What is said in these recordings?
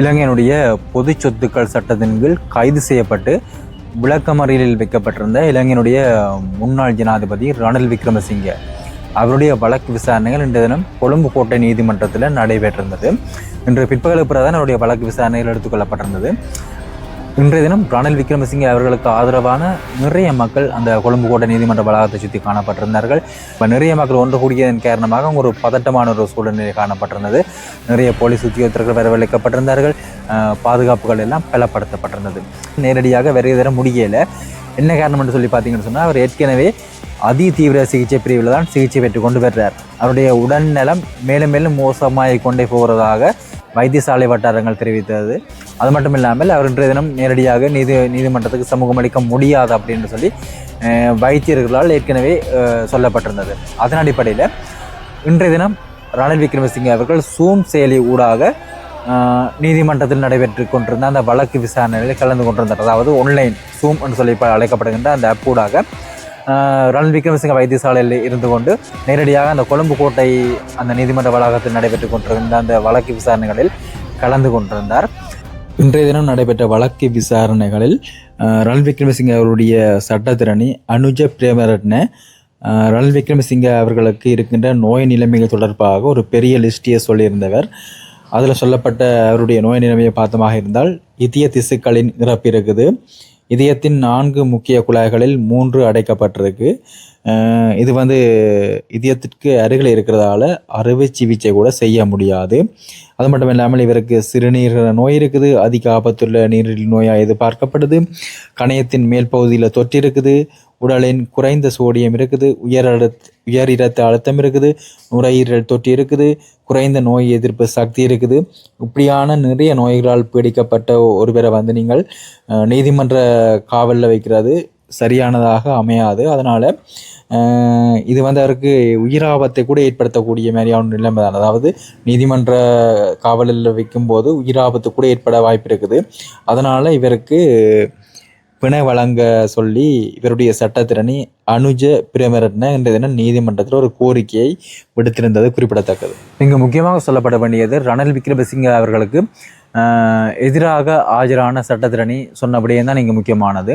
இலங்கையினுடைய பொது சொத்துக்கள் சட்டத்தின் கீழ் கைது செய்யப்பட்டு விளக்கமறியலில் வைக்கப்பட்டிருந்த இலங்கையினுடைய முன்னாள் ஜனாதிபதி ரணில் விக்ரமசிங்கே. அவருடைய வழக்கு விசாரணைகள் இன்றைய தினம் கொழும்பு கோட்டை நீதிமன்றத்தில் நடைபெற்றிருந்தது. இன்று பிற்பகலுக்கு பிறகுதான் அவருடைய வழக்கு விசாரணைகள் எடுத்துக்கொள்ளப்பட்டிருந்தது இன்றைய தினம் ரணில் விக்ரமசிங்கே அவர்களுக்கு ஆதரவான நிறைய மக்கள் அந்த கொழும்பு கோட்டை நீதிமன்ற வளாகத்தை சுற்றி காணப்பட்டிருந்தார்கள். இப்போ நிறைய மக்கள் ஒன்று கூடியதன் காரணமாக ஒரு பதட்டமான ஒரு சூழ்நிலை காணப்பட்டிருந்தது. நிறைய போலீஸ் உத்தியோகத்தர்கள் வரவழைக்கப்பட்டிருந்தார்கள். பாதுகாப்புகள் எல்லாம் பலப்படுத்தப்பட்டிருந்தது. நேரடியாக வருகை தர முடியலை. என்ன காரணம் என்று சொல்லி பார்த்தீங்கன்னு சொன்னால் அவர் ஏற்கனவே அதி தீவிர சிகிச்சை பிரிவில் தான் சிகிச்சை பெற்று கொண்டு வருகிறார் அவருடைய உடல்நலம் மேலும் மேலும் மோசமாகி கொண்டே போகிறதாக வைத்தியசாலை வட்டாரங்கள் தெரிவித்தது. அது மட்டும் இல்லாமல் அவர் இன்றைய தினம் நேரடியாக நீதி நீதிமன்றத்துக்கு சமூகம் அளிக்க முடியாது அப்படின்னு சொல்லி வைத்தியர்களால் ஏற்கனவே சொல்லப்பட்டிருந்தது. அதன் அடிப்படையில் இன்றைய தினம் ரணில் விக்ரமசிங்கே அவர்கள் சூம் செயலி ஊடாக நீதிமன்றத்தில் நடைபெற்று கொண்டிருந்த அந்த வழக்கு விசாரணையில் கலந்து கொண்டிருந்தார். அதாவது ஆன்லைன் சூம் என்று சொல்லி அழைக்கப்படுகின்ற அந்த ஆப் ஊடாக ரணில் விக்ரமசிங்க வைத்தியசாலையில் இருந்து கொண்டு நேரடியாக அந்த கொழும்பு கோட்டை அந்த நீதிமன்ற வளாகத்தில் நடைபெற்று கொண்டிருந்த அந்த வழக்கு விசாரணைகளில் கலந்து கொண்டிருந்தார். இன்றைய தினம் நடைபெற்ற வழக்கு விசாரணைகளில் அஹ், ரணில் விக்ரமசிங்க அவருடைய சட்டத்திரணி அனுஜ பிரேமரட்ன அஹ், ரணில் விக்ரமசிங்க அவர்களுக்கு இருக்கின்ற நோய் நிலைமைகள் தொடர்பாக ஒரு பெரிய லிஸ்டியை சொல்லியிருந்தவர். அதில் சொல்லப்பட்ட அவருடைய நோய் நிலைமையை பார்த்தமாக இருந்தால் இதய திசுக்களின் இறப்பு இருக்குது இதயத்தின் நான்கு முக்கிய குழாய்களில் மூன்று அடைக்கப்பட்டிருக்கு. இது வந்து இதயத்திற்கு அருகில் இருக்கிறதால அறுவை சிகிச்சை கூட செய்ய முடியாது. அது மட்டும் இல்லாமல் இவருக்கு சிறுநீரக நோய் இருக்குது அதிக ஆபத்துள்ள நீரிழிவு நோயாக எதிர்பார்க்கப்படுது கணையத்தின் மேல் பகுதியில் தொற்று இருக்குது உடலின் குறைந்த சோடியம் இருக்குது உயர் அழுத்த உயர் இரத்த அழுத்தம் இருக்குது நுரையீரல் தொட்டி இருக்குது குறைந்த நோய் எதிர்ப்பு சக்தி இருக்குது. இப்படியான நிறைய நோய்களால் பீடிக்கப்பட்ட ஒருவரை வந்து நீங்கள் நீதிமன்ற காவலில் வைக்கிறது சரியானதாக அமையாது. அதனால் இது வந்து அவருக்கு உயிராபத்தை கூட ஏற்படுத்தக்கூடிய மாதிரியான நிலைமை தான். அதாவது நீதிமன்ற காவலில் வைக்கும்போது உயிராபத்து கூட ஏற்பட வாய்ப்பு இருக்குது. அதனால் இவருக்கு பிணை வழங்க சொல்லி இவருடைய சட்டத்திறனி அனுஜ பிரேமரட்ன என்ற தினம் நீதிமன்றத்தில் ஒரு கோரிக்கையை விடுத்திருந்தது குறிப்பிடத்தக்கது. இங்கு முக்கியமாக சொல்லப்பட வேண்டியது ரணில் விக்ரமசிங்க அவர்களுக்கு எதிராக ஆஜரான சட்டத்திரணி சொன்னபடியே தான் இங்கு முக்கியமானது.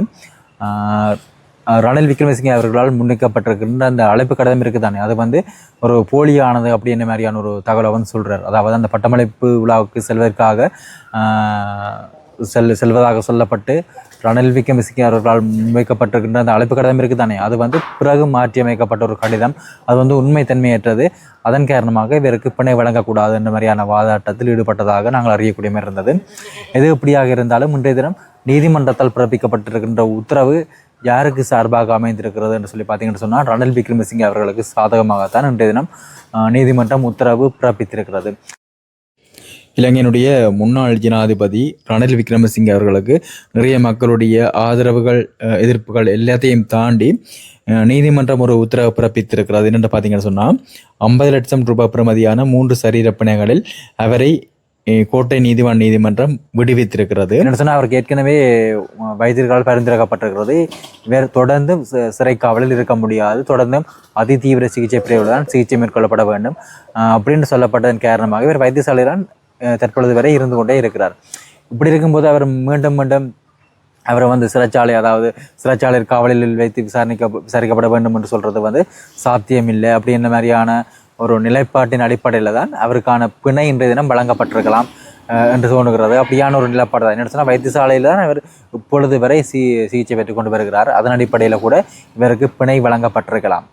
ரணில் விக்ரமசிங்க அவர்களால் முன்னிக்கப்பட்டிருக்கின்ற அந்த அழைப்பு கடிதம் இருக்குதானே அது வந்து ஒரு போலியானது அப்படின்ற மாதிரியான ஒரு தகவலை வந்து சொல்கிறார் அதாவது அந்த பட்டமளிப்பு விழாவுக்கு செல்வதற்காக செல் செல்வதாக சொல்லப்பட்டு ரணில் விக்ரமசிங்க அவர்களால் முன்வைக்கப்பட்டிருக்கின்ற அந்த அழைப்பு கடிதம் இருக்குது தானே அது வந்து பிறகு மாற்றி அமைக்கப்பட்ட ஒரு கடிதம். அது வந்து உண்மைத்தன்மையற்றது அதன் காரணமாக இவருக்கு பிணை வழங்கக்கூடாது என்ற மாதிரியான வாதாட்டத்தில் ஈடுபட்டதாக நாங்கள் அறியக்கூடிய மாதிரி இருந்தது. எது எப்படியாக இருந்தாலும் இன்றைய தினம் நீதிமன்றத்தால் பிறப்பிக்கப்பட்டிருக்கின்ற உத்தரவு யாருக்கு சார்பாக அமைந்திருக்கிறது என்று சொல்லி பார்த்தீங்கன்னு சொன்னால் ரணில் விக்ரமசிங்க அவர்களுக்கு சாதகமாகத்தான் இன்றைய தினம் நீதிமன்றம் உத்தரவு பிறப்பித்திருக்கிறது. இலங்கையினுடைய முன்னாள் ஜனாதிபதி ரணில் விக்ரமசிங்கே அவர்களுக்கு நிறைய மக்களுடைய ஆதரவுகள் எதிர்ப்புகள் எல்லாத்தையும் தாண்டி நீதிமன்றம் ஒரு உத்தரவு பிறப்பித்திருக்கிறது. என்னென்று பார்த்தீங்கன்னு சொன்னால் ஐம்பது லட்சம் ரூபாய் பிரமதியான மூன்று சரீர பிணைகளில் அவரை கோட்டை நீதிவான் நீதிமன்றம் விடுவித்திருக்கிறது. என்ன சொன்னால் அவருக்கு ஏற்கனவே வைத்தியர்களால் பரிந்துரைக்கப்பட்டிருக்கிறது. வேறு தொடர்ந்தும் சிறை காவலில் இருக்க முடியாது. தொடர்ந்தும் அதிதீவிர சிகிச்சை பிரிவில் தான் சிகிச்சை மேற்கொள்ளப்பட வேண்டும். அப்படின்னு சொல்லப்பட்டதன் காரணமாக இவர் வைத்தியசாலையில் தான் தற்பொழுது வரை இருந்து கொண்டே இருக்கிறார். இப்படி இருக்கும்போது அவர் மீண்டும் மீண்டும் அவரை வந்து சிறைச்சாலை அதாவது சிறைச்சாலை காவலில் வைத்து விசாரணைக்க விசாரிக்கப்பட வேண்டும் என்று சொல்கிறது வந்து சாத்தியமில்லை. அப்படி என்ன மாதிரியான ஒரு நிலைப்பாட்டின் அடிப்படையில் தான் அவருக்கான பிணை இன்றைய தினம் வழங்கப்பட்டிருக்கலாம் என்று தோணுகிறது. அப்படியான ஒரு நிலப்பாடு தான். என்ன சொன்னால் வைத்தியசாலையில் தான் அவர் இப்பொழுது வரை சி சிகிச்சை பெற்றுக் கொண்டு வருகிறார். அதன் அடிப்படையில் கூட இவருக்கு பிணை வழங்கப்பட்டிருக்கலாம்.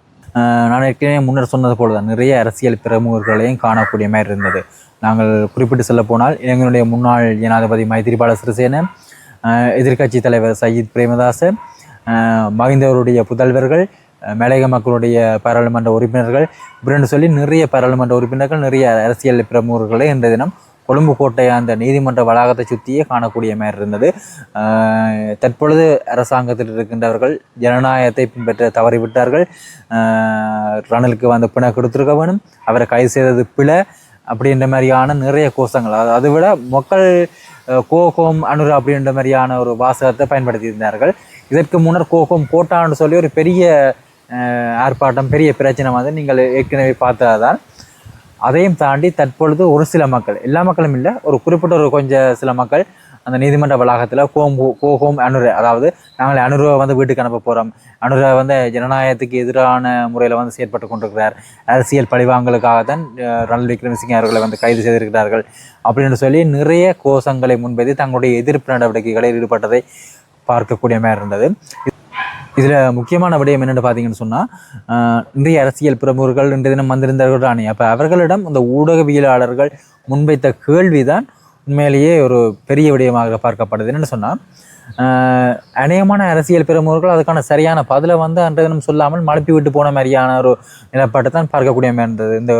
நான் ஏற்கனவே முன்னர் சொன்னது போல தான் நிறைய அரசியல் பிரமுகர்களையும் காணக்கூடிய மாதிரி இருந்தது. நாங்கள் குறிப்பிட்டு சொல்ல போனால் இலங்கையினுடைய முன்னாள் ஜனாதிபதி மைத்திரிபால சிறிசேன எதிர்க்கட்சி தலைவர் சயீத் பிரேமதாச மகிந்தவருடைய மஹிந்தவருடைய புதல்வர்கள் அஹ், மலையக மக்களுடைய பாராளுமன்ற உறுப்பினர்கள் இப்படின்னு சொல்லி நிறைய பாராளுமன்ற உறுப்பினர்கள் நிறைய அரசியல் பிரமுகர்களை இன்றைய தினம் கொழும்பு கோட்டை அந்த நீதிமன்ற வளாகத்தை சுற்றியே காணக்கூடிய மாதிரி இருந்தது. தற்பொழுது அரசாங்கத்தில் இருக்கின்றவர்கள் ஜனநாயகத்தை பின்பற்ற தவறிவிட்டார்கள். ரணலுக்கு ரணிலுக்கு வந்து பிணை கொடுத்துருக்க வேணும். அவரை கைது செய்தது பிழை அப்படின்ற மாதிரியான நிறைய கோஷங்கள். அது அதை விட மக்கள் கோகோம் அனுரா அப்படின்ற மாதிரியான ஒரு வாசகத்தை பயன்படுத்தி இருந்தார்கள் இதற்கு முன்னர் கோகோம் கோட்டான்னு சொல்லி ஒரு பெரிய ஆர்ப்பாட்டம் பெரிய பிரச்சனை வந்து நீங்கள் ஏற்கனவே பார்த்ததான் அதையும் தாண்டி தற்பொழுது ஒரு சில மக்கள் எல்லா மக்களும் இல்லை ஒரு குறிப்பிட்ட ஒரு கொஞ்சம் சில மக்கள் அந்த நீதிமன்ற வளாகத்தில் கோம் கோஹோம் அனுர அதாவது நாங்கள் அனுருவை வந்து வீட்டுக்கு அனுப்ப போகிறோம் அனுர வந்து ஜனநாயகத்துக்கு எதிரான முறையில் வந்து செயற்பட்டு கொண்டிருக்கிறார். அரசியல் பழிவாங்கலுக்காக தான் ரணில் விக்ரமசிங்க அவர்களை வந்து கைது செய்திருக்கிறார்கள் அப்படின்னு சொல்லி நிறைய கோஷங்களை முன்வைத்து தங்களுடைய எதிர்ப்பு நடவடிக்கைகளில் ஈடுபட்டதை பார்க்கக்கூடிய மாதிரி இருந்தது. இதில் முக்கியமான விடயம் என்னென்னு பார்த்தீங்கன்னு சொன்னால் இன்றைய அரசியல் பிரமுகர்கள் இன்றைய தினம் வந்திருந்தார்கள் தானே. அப்போ அவர்களிடம் இந்த ஊடகவியலாளர்கள் முன்வைத்த கேள்விதான் உண்மையிலேயே ஒரு பெரிய விடயமாக பார்க்கப்படுது. என்னென்னு சொன்னால் அநேகமான அரசியல் பிரமுகர்கள் அதுக்கான சரியான பதிலை வந்து அன்றைய தினம் சொல்லாமல் மழுப்பி விட்டு போன மாதிரியான ஒரு நிலப்பாட்டை தான் பார்க்கக்கூடிய மாதிரி இருந்தது. இந்த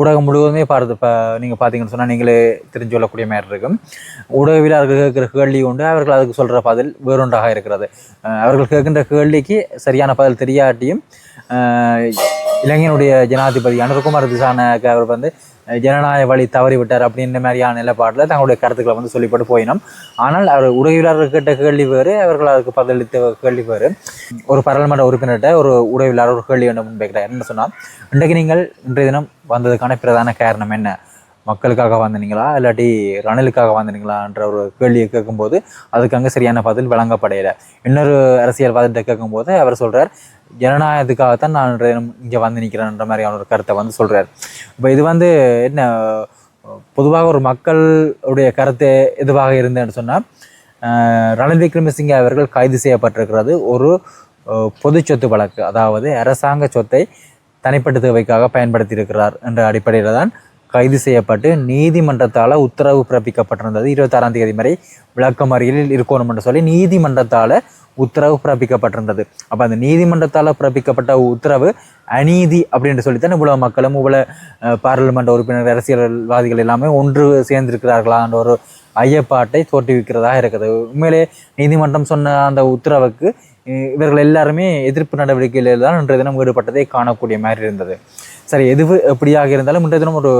ஊடகம் முழுவதுமே பார்த்து இப்போ நீங்கள் பார்த்தீங்கன்னு சொன்னால் நீங்களே தெரிஞ்சு கொள்ளக்கூடிய மாதிரி இருக்கும். ஊடகவியலாளர்கள் கேட்குற கேள்வி உண்டு அவர்கள் அதுக்கு சொல்கிற பதில் வேறொன்றாக இருக்கிறது. அவர்கள் கேட்கின்ற கேள்விக்கு சரியான பதில் தெரியாட்டியும் இளைஞனுடைய இலங்கையினுடைய ஜனாதிபதி அனுர்குமார் திசானக்கு அவர் வந்து ஜனநாயக வழி தவறிவிட்டார் அப்படின்ற மாதிரியான நிலைப்பாட்டில் தங்களுடைய கருத்துக்களை வந்து சொல்லிப்பட்டு போயினோம். ஆனால் அவர் ஊடகவியலாளர் கேட்ட கேள்வி வேறு அவர்கள் அதுக்கு பதிலளித்த கேள்வி வேறு. ஒரு பாராளுமன்ற உறுப்பினர்கிட்ட ஒரு ஊடகவியலாளர் ஒரு கேள்வி ஒன்று முன்வைக்கிறார் என்ன சொன்னால் இன்றைக்கு நீங்கள் இன்றைய தினம் வந்ததுக்கான பிரதான காரணம் என்ன? மக்களுக்காக வந்தனீங்களா? இல்லாட்டி ரணிலுக்காக வந்தனீங்களான்ற ஒரு கேள்வியை கேட்கும்போது அதுக்கு அங்கே சரியான பதில் வழங்கப்படையலை. இன்னொரு அரசியல்வாதிகிட்ட கேட்கும்போது அவர் சொல்கிறார் ஜனநாயகத்துக்காகத்தான் நான் இங்கே வந்து நிற்கிறேன்ற மாதிரியான ஒரு கருத்தை வந்து சொல்கிறார் இப்போ இது வந்து என்ன பொதுவாக ஒரு மக்களுடைய கருத்து எதுவாக இருந்தேன்னு சொன்னால் ரணில் விக்ரமசிங்கே அவர்கள் கைது செய்யப்பட்டிருக்கிறது ஒரு பொது சொத்து வழக்கு. அதாவது அரசாங்க சொத்தை தனிப்பட்ட தேவைக்காக பயன்படுத்தியிருக்கிறார் என்ற அடிப்படையில் தான் கைது செய்யப்பட்டு நீதிமன்றத்தால் உத்தரவு பிறப்பிக்கப்பட்டிருந்தது. இருபத்தாறாம் தேதி வரை விளக்கமறியலில் இருக்கணும் என்று சொல்லி நீதிமன்றத்தால் உத்தரவு பிறப்பிக்கப்பட்டிருந்தது. அப்போ அந்த நீதிமன்றத்தால் பிறப்பிக்கப்பட்ட உத்தரவு அநீதி அப்படின்னு சொல்லித்தான் இவ்வளவு மக்களும் இவ்வளவு பாராளுமன்ற உறுப்பினர் அரசியல்வாதிகள் எல்லாமே ஒன்று சேர்ந்திருக்கிறார்களான்ற ஒரு ஐயப்பாட்டை தோற்றுவிக்கிறதாக இருக்குது. உண்மையிலே நீதிமன்றம் சொன்ன அந்த உத்தரவுக்கு இவர்கள் எல்லாருமே எதிர்ப்பு நடவடிக்கையில் தான் இன்றைய தினம் ஈடுபட்டதை காணக்கூடிய மாதிரி இருந்தது. சரி எது எப்படியாக இருந்தாலும் இன்றைய தினம் ஒரு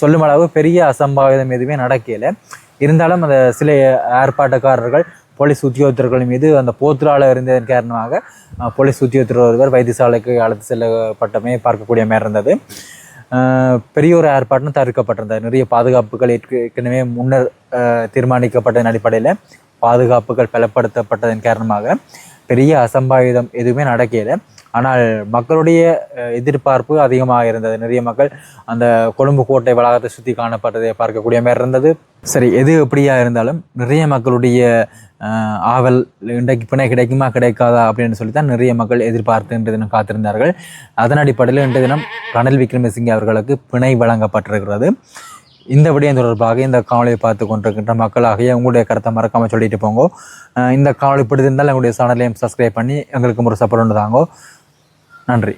சொல்லும் அளவு பெரிய அசம்பாவிதம் எதுவுமே நடக்கலை. இருந்தாலும் அந்த சில ஏற்பாட்டுக்காரர்கள் போலீஸ் உத்தியோகத்தர்கள் மீது அந்த போத்துரால இருந்ததன் காரணமாக போலீஸ் உத்தியோகத்தர் ஒருவர் வைத்தியசாலைக்கு அழைத்து செல்லப்பட்டமே பார்க்கக்கூடிய மாதிரி இருந்தது. பெரிய ஒரு ஆர்ப்பாட்டம் தவிர்க்கப்பட்டிருந்தது. நிறைய பாதுகாப்புகள் ஏற்கனவே முன்னர் தீர்மானிக்கப்பட்டதன் அடிப்படையில் பாதுகாப்புகள் பலப்படுத்தப்பட்டதன் காரணமாக பெரிய அசம்பாவிதம் எதுவுமே நடக்கலை. ஆனால் மக்களுடைய எதிர்பார்ப்பு அதிகமாக இருந்தது. நிறைய மக்கள் அந்த கொழும்பு கோட்டை வளாகத்தை சுற்றி காணப்பட்டதை பார்க்கக்கூடிய மாதிரி இருந்தது. சரி எது எப்படியா இருந்தாலும் நிறைய மக்களுடைய ஆவல் இன்றைக்கு பிணை கிடைக்குமா கிடைக்காதா அப்படின்னு சொல்லி தான் நிறைய மக்கள் எதிர்பார்த்து இன்றைய தினம் காத்திருந்தார்கள். அதன் அடிப்படையில் இன்றைய தினம் ரணில் விக்ரமசிங்கே அவர்களுக்கு பிணை வழங்கப்பட்டிருக்கிறது. இந்த விடயம் தொடர்பாக இந்த காணொலியை பார்த்து கொண்டிருக்கின்ற மக்களாகிய உங்களுடைய கருத்தை மறக்காமல் சொல்லிட்டு போங்க. இந்த காணொலி பிடித்திருந்தால் எங்களுடைய சேனலையும் சப்ஸ்கிரைப் பண்ணி எங்களுக்கு ஒரு சப்போர்ட் தாங்கோ. நன்றி